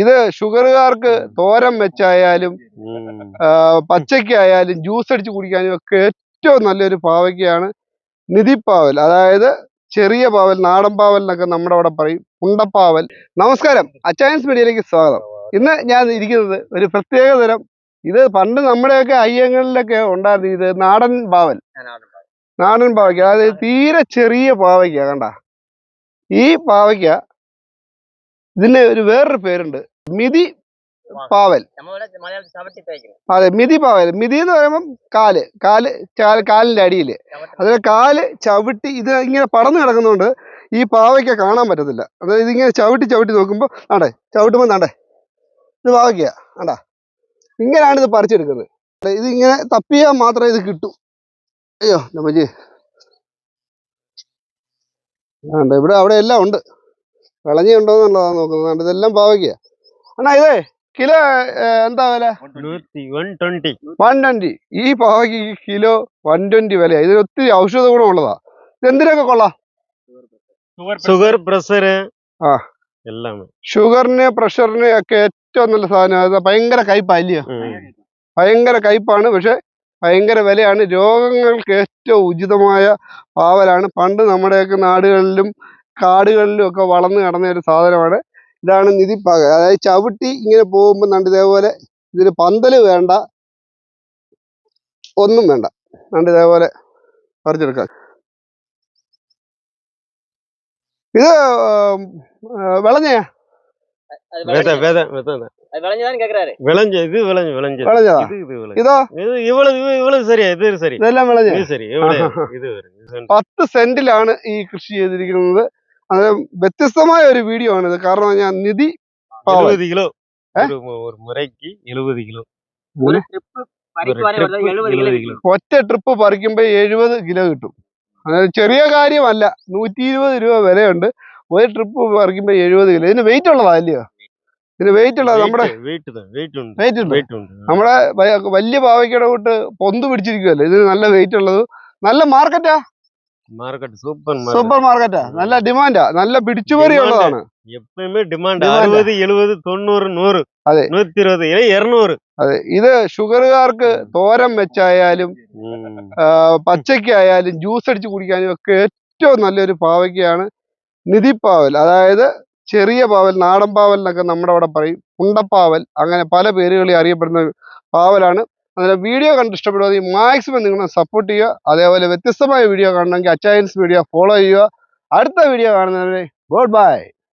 ഇത് ഷുഗറുകാർക്ക് തോരം വെച്ചായാലും പച്ചയ്ക്കായാലും ജ്യൂസ് അടിച്ച് കുടിക്കാനും ഒക്കെ ഏറ്റവും നല്ലൊരു പാവയ്ക്കയാണ് നിധിപ്പാവൽ. അതായത് ചെറിയ പാവൽ നാടൻ പാവൽ എന്നൊക്കെ നമ്മുടെ അവിടെ പറയും. ഉണ്ടപ്പാവൽ നമസ്കാരം. അച്ചയൻസ് മീഡിയയിലേക്ക് സ്വാഗതം. ഇന്ന് ഞാൻ ഇരിക്കുന്നത് ഒരു പ്രത്യേക തരം ഇത് പണ്ട് നമ്മുടെയൊക്കെ അയ്യങ്ങളിലൊക്കെ ഉണ്ടായിരുന്നു ഇത് നാടൻ പാവൽ. നാടൻ പാവയ്ക്ക. അതായത് തീരെ ചെറിയ പാവയ്ക്ക കണ്ട. ഈ പാവയ്ക്ക ഇതിന് ഒരു വേറൊരു പേരുണ്ട്. മിതി പാവൽ. അതെ മിതി പാവൽ. മിതി എന്ന് പറയുമ്പോൾ കാൽ. കാൽ കാൽ കാലിന്റെ അടിയിൽ. അതിലെ കാൽ ചവിട്ടി ഇത് ഇങ്ങനെ പടന്നു കിടക്കുന്നതുകൊണ്ട് ഈ പാവയ്ക്ക കാണാൻ പറ്റത്തില്ല. അതായത് ഇതിങ്ങനെ ചവിട്ടി ചവിട്ടി നോക്കുമ്പോൾ ആണ്ടേ ചവിട്ടുമ്പോൾ നാണ്ടേ ഇത് പാവയ്ക്ക ആണ്ടാ. ഇങ്ങനെയാണ് ഇത് പറിച്ചെടുക്കുന്നത്. ഇതിങ്ങനെ തപ്പിയാൽ മാത്രമേ ഇത് കിട്ടൂ. അയ്യോ നമ്മജി ഇവിടെ അവിടെ എല്ലാം ഉണ്ട്. വിളഞ്ഞുണ്ടോ എന്നുള്ളതാണ് നോക്കുന്നത് ഇതെല്ലാം പാവയ്ക്ക. അണ്ണാ ഇതേ കിലോ എന്താ വില? വൺ ട്വന്റി വൺ ട്വന്റി ഈ പാവയ്ക്ക് കിലോ വൺ ട്വന്റി വിലയാണ് ഇതിന് ഒത്തിരി ഔഷധ ഗുണമുള്ളതാ. ഇത് എന്തിനൊക്കെ കൊള്ളാം? ഷുഗർ പ്രഷർ ആ. എല്ലാം ഷുഗറിന് പ്രഷറിന് ഒക്കെ ഏറ്റവും നല്ല സാധനം. ഭയങ്കര കയ്പാ അല്ലയോ ഭയങ്കര കയ്പാണ്. പക്ഷെ ഭയങ്കര വിലയാണ്. രോഗങ്ങൾക്ക് ഏറ്റവും ഉചിതമായ പാവലാണ്. പണ്ട് നമ്മുടെയൊക്കെ നാടുകളിലും കാടുകളിലും ഒക്കെ വളർന്നു കിടന്ന ഒരു സാധനമാണ്. ഇതാണ് നിധിപ്പാക അതായത് ചവിട്ടി ഇങ്ങനെ പോകുമ്പോൾ കണ്ട് ഇതേപോലെ ഇതിന് പന്തൽ വേണ്ട ഒന്നും വേണ്ട. കണ്ട് ഇതേപോലെ പറിച്ചെടുക്കാം ഇത് വിളഞ്ഞയാ? പത്ത് സെന്റിലാണ് ഈ കൃഷി ചെയ്തിരിക്കുന്നത്. അത് വ്യത്യസ്തമായ ഒരു വീഡിയോ ആണ് ഇത് കാരണം ഞാൻ നിധി പാവൽ. எழுபது கிலோ ஆ? ஒரு மு- ஒரு முறைக்கு எழுபது கிலோ ஒரு trip பறிக்கு வரை trip வருது எழுபது கிலோ 70 கிலோ ഒറ്റ ട്രിപ്പ് പറിക്കുമ്പോൾ എഴുപത് കിലോ കിട്ടും അതായത് ചെറിയ കാര്യമല്ല നൂറ്റി ഇരുപത് രൂപ വിലയുണ്ട് ഒരു ട്രിപ്പ് പറിക്കുമ്പോൾ എഴുപത് കിലോ ഇതിന് വെയിറ്റ് ഉള്ളതാ അല്ലയോ ഇതിന് വെയിറ്റ് ഉള്ളതാ നമ്മുടെ வெயிட் தான் வெயிட் உண்டு വെയിറ്റ് ഉണ്ട് வெயிட் உண்டு നമ്മുടെ വയ- വലിയ പാവയ്ക്കയുടെ കൂട്ട് പൊന്ത് പിടിച്ചിരിക്കുമല്ലോ ഇതിന് നല്ല വെയിറ്റ് ഉള്ളത് നല്ല മാർക്കറ്റാ மார்க்கெட் சூப்பர் സൂപ്പർ മാർക്കറ്റാ നല്ല ഡിമാൻഡാ നല്ല പിടിച്ചുപറി Demand. ഉള്ളതാണ് எப்பயுமே டிமாண்ட் Demand. அறுபது எழுபது தொண்ணூறு நூறு அதே. நூத்தி இருபது ஏ இருநூறு അതെ ഇത് ഷുഗറുകാർക്ക് തോരൻ വെച്ചായാലും ആ, പച്ചയ്ക്കായാലും ജ്യൂസ് അടിച്ച് കുടിക്കാനും ഒക്കെ ഏറ്റവും നല്ലൊരു പാവയ്ക്കയാണ് നിധിപ്പാവൽ അതായത് ചെറിയ പാവൽ നാടൻ പാവൽ എന്നൊക്കെ നമ്മുടെ അവിടെ പറയും ഉണ്ടപ്പാവൽ അങ്ങനെ പല പേരുകളിൽ അറിയപ്പെടുന്ന ഒരു പാവലാണ് അതിന്റെ വീഡിയോ കണ്ട് ഇഷ്ടപ്പെടുക മാക്സിമം നിങ്ങൾ സപ്പോർട്ട് ചെയ്യുക. അതേപോലെ വ്യത്യസ്തമായ വീഡിയോ കാണണമെങ്കിൽ അച്ചായൻസ് വീഡിയോ ഫോളോ ചെയ്യുക. അടുത്ത വീഡിയോ കാണുന്നവരെ ഗുഡ് ബൈ